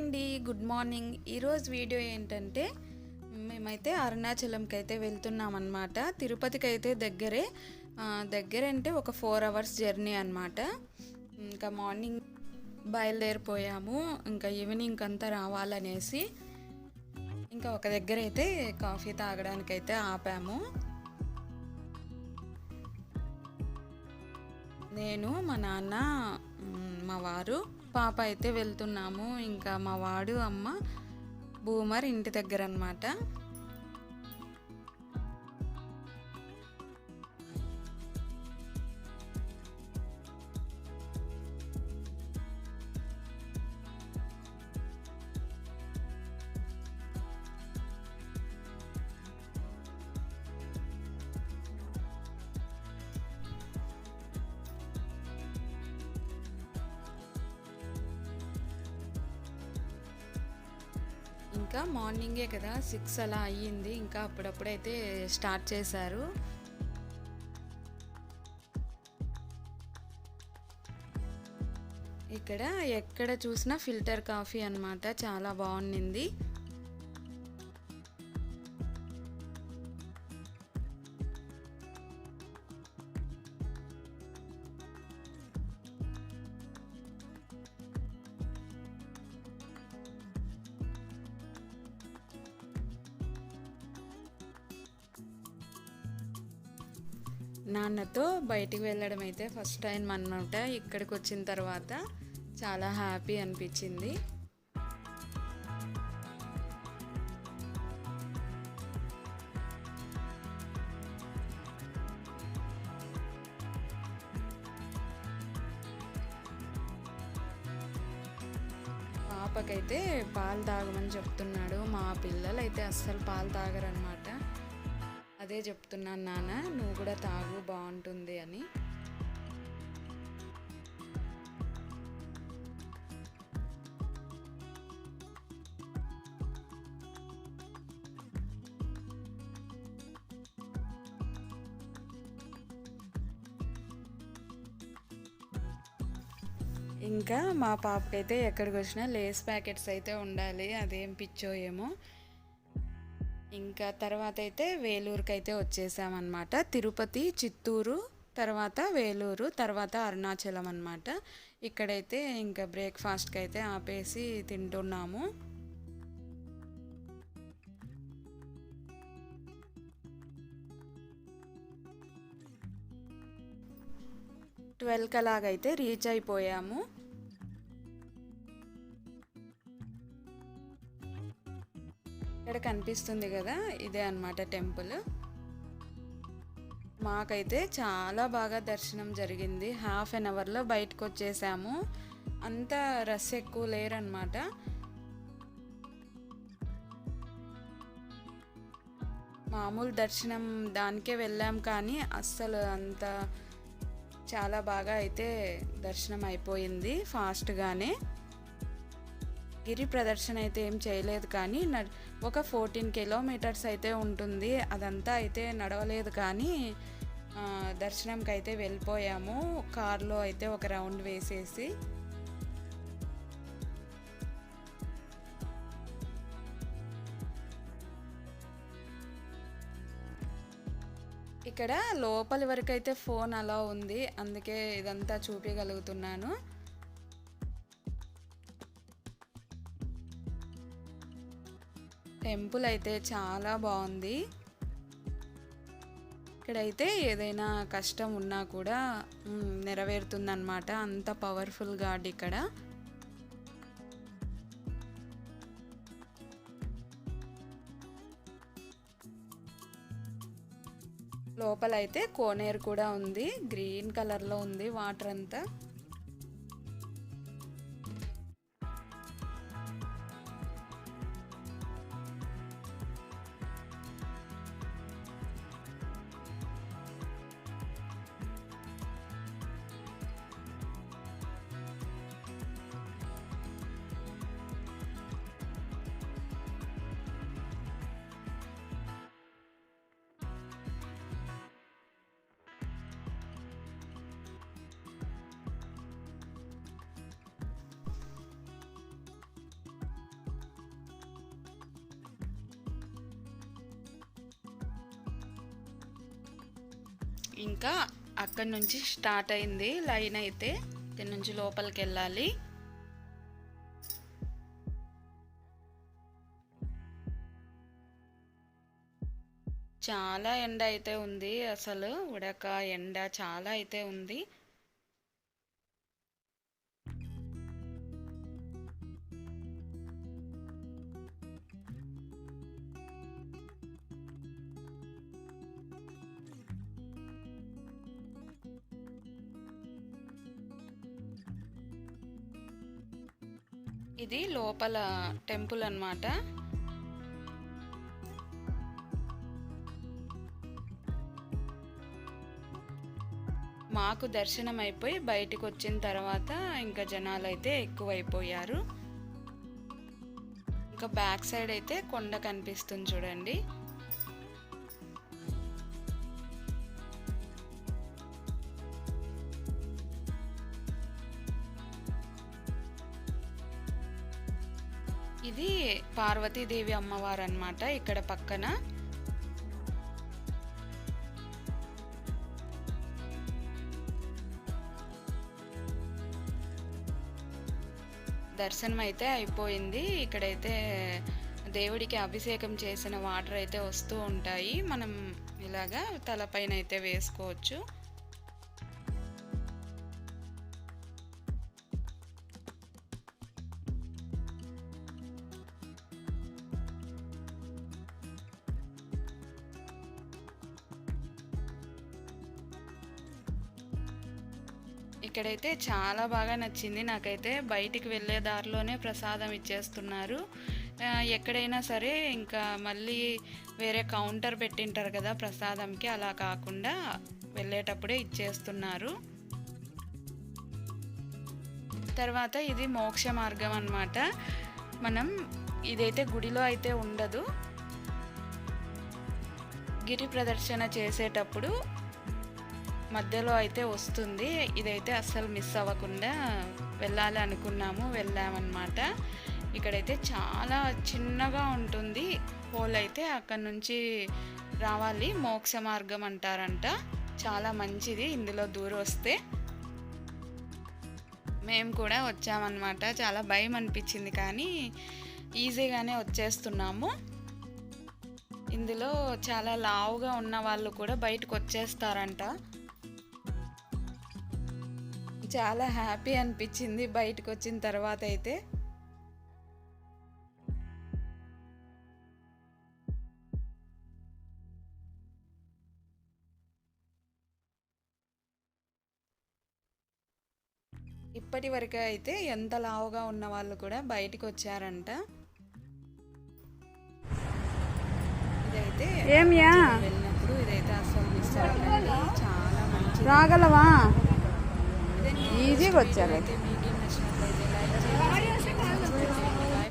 అండి good morning. ఈరోజు video ఏంటంటే మేమైతే అరుణాచలంకి అయితే వెళ్తున్నాం అనమాట తిరుపతికి అయితే దగ్గరే దగ్గర అంటే ఒక ఫోర్ అవర్స్ జర్నీ అనమాట ఇంకా మార్నింగ్ బయలుదేరిపోయాము ఇంకా ఈవినింగ్ అంతా రావాలనేసి ఇంకా ఒక దగ్గర అయితే కాఫీ తాగడానికి అయితే ఆపాము. నేను మా నాన్న మా వారు పాప అయితే వెళ్తున్నాము. ఇంకా మా వాడు అమ్మ బూమర్ ఇంటి దగ్గర అనమాట ఇంకా మార్నింగే కదా సిక్స్ అలా అయ్యింది. ఇంకా అప్పుడప్పుడైతే స్టార్ట్ చేశారు. ఇక్కడ ఎక్కడ చూసినా ఫిల్టర్ కాఫీ అన్నమాట. చాలా బాగుండింది. నాన్నతో బయటికి వెళ్ళడం అయితే ఫస్ట్ టైం అన్నమాట. ఇక్కడికి వచ్చిన తర్వాత చాలా హ్యాపీ అనిపించింది. పాపకైతే పాలు తాగమని చెప్తున్నాడు. మా పిల్లలు అయితే అస్సలు పాలు తాగరనమాట అదే చెప్తున్నాను నాన్న నువ్వు కూడా తాగు బాగుంటుంది అని. ఇంకా మా పాపకైతే ఎక్కడికి వచ్చినా లేస్ ప్యాకెట్స్ అయితే ఉండాలి అదేం పిచ్చో ఏమో. ఇంకా తర్వాత అయితే వేలూరుకి అయితే వచ్చేసామన్నమాట. తిరుపతి చిత్తూరు తర్వాత వేలూరు తర్వాత అరుణాచలం అనమాట ఇక్కడైతే ఇంకా బ్రేక్ఫాస్ట్కి అయితే ఆపేసి తింటున్నాము. ట్వెల్వ్కి అలాగైతే రీచ్ అయిపోయాము. కనిపిస్తుంది కదా ఇదే అన్నమాట టెంపుల్. మాకైతే చాలా బాగా దర్శనం జరిగింది. హాఫ్ అన్ అవర్లో బయటకు వచ్చేసాము అంత రష్ ఎక్కువ లేరనమాట మామూలు దర్శనం దానికే వెళ్ళాం కానీ అస్సలు అంత చాలా బాగా అయితే దర్శనం అయిపోయింది ఫాస్ట్గానే. గిరి ప్రదర్శన అయితే ఏం చేయలేదు కానీ న- ఒక ఫోర్టీన్ కిలోమీటర్స్ అయితే ఉంటుంది. అదంతా అయితే నడవలేదు కానీ దర్శనంకి అయితే వెళ్ళిపోయాము. కార్లో అయితే ఒక రౌండ్ వేసేసి. ఇక్కడ లోపలి వరకు అయితే ఫోన్ అలా ఉంది. అందుకే ఇదంతా చూపించగలుగుతున్నాను టెంపుల్ అయితే చాలా బాగుంది. ఇక్కడైతే ఏదైనా కష్టం ఉన్నా కూడా నెరవేరుతుందన్నమాట. అంత పవర్ఫుల్ గాడ్ ఇక్కడ. లోపల అయితే కోనేరు కూడా ఉంది. గ్రీన్ కలర్లో ఉంది వాటర్ అంతా ఇంకా అక్కడి నుంచి స్టార్ట్ అయింది లైన్ అయితే. ఇక్కడ నుంచి లోపలికి వెళ్ళాలి. చాలా ఎండ అయితే ఉంది అసలు. ఉడక ఎండ చాలా అయితే ఉంది. ఇది లోపల టెంపుల్ అన్నమాట. మాకు దర్శనం అయిపోయి బయటికి వచ్చిన తర్వాత ఇంకా జనాలు అయితే ఎక్కువైపోయారు. ఇంకా బ్యాక్ సైడ్ అయితే కొండ కనిపిస్తుంది చూడండి. ఇది పార్వతీదేవి అమ్మవారు అన్నమాట ఇక్కడ పక్కన. దర్శనం అయితే అయిపోయింది. ఇక్కడైతే దేవుడికి అభిషేకం చేసిన వాటర్ అయితే వస్తూ ఉంటాయి. మనం ఇలాగా తలపైన అయితే వేసుకోవచ్చు. ఇక్కడైతే చాలా బాగా నచ్చింది. నాకైతే బయటికి వెళ్ళే దారిలోనే ప్రసాదం ఇచ్చేస్తున్నారు. ఎక్కడైనా సరే ఇంకా మళ్ళీ వేరే కౌంటర్ పెట్టింటారు కదా ప్రసాదంకి అలా కాకుండా వెళ్ళేటప్పుడే ఇచ్చేస్తున్నారు. తర్వాత ఇది మోక్ష మార్గం అన్నమాట. మనం ఇదైతే గుడిలో అయితే ఉండదు. గిరి ప్రదర్శన చేసేటప్పుడు మధ్యలో అయితే వస్తుంది. ఇదైతే అస్సలు మిస్ అవ్వకుండా వెళ్ళాలి అనుకున్నాము. వెళ్ళామన్నమాట. ఇక్కడైతే చాలా చిన్నగా ఉంటుంది. హోల్ అయితే అక్కడ నుంచి రావాలి. మోక్ష మార్గం అంటారంట. చాలా మంచిది ఇందులో దూరం వస్తే. మేము కూడా వచ్చామన్నమాట. చాలా భయం అనిపించింది కానీ ఈజీగానే వచ్చేస్తున్నాము. ఇందులో చాలా లావుగా ఉన్న వాళ్ళు కూడా బయటకు వచ్చేస్తారంట. చాలా హ్యాపీ అనిపించింది బయటకు వచ్చిన తర్వాత అయితే. ఇప్పటి వరకు అయితే ఎంత లావుగా ఉన్న వాళ్ళు కూడా బయటికి వచ్చారంట ఇదైతే ఏమ్యా? వెళ్ళినప్పుడు ఇదైతే అసలు మిస్ అవ్వకండి చాలా మంచిది. రాగలవా? ఈజీగా వచ్చారు అయితే మీకు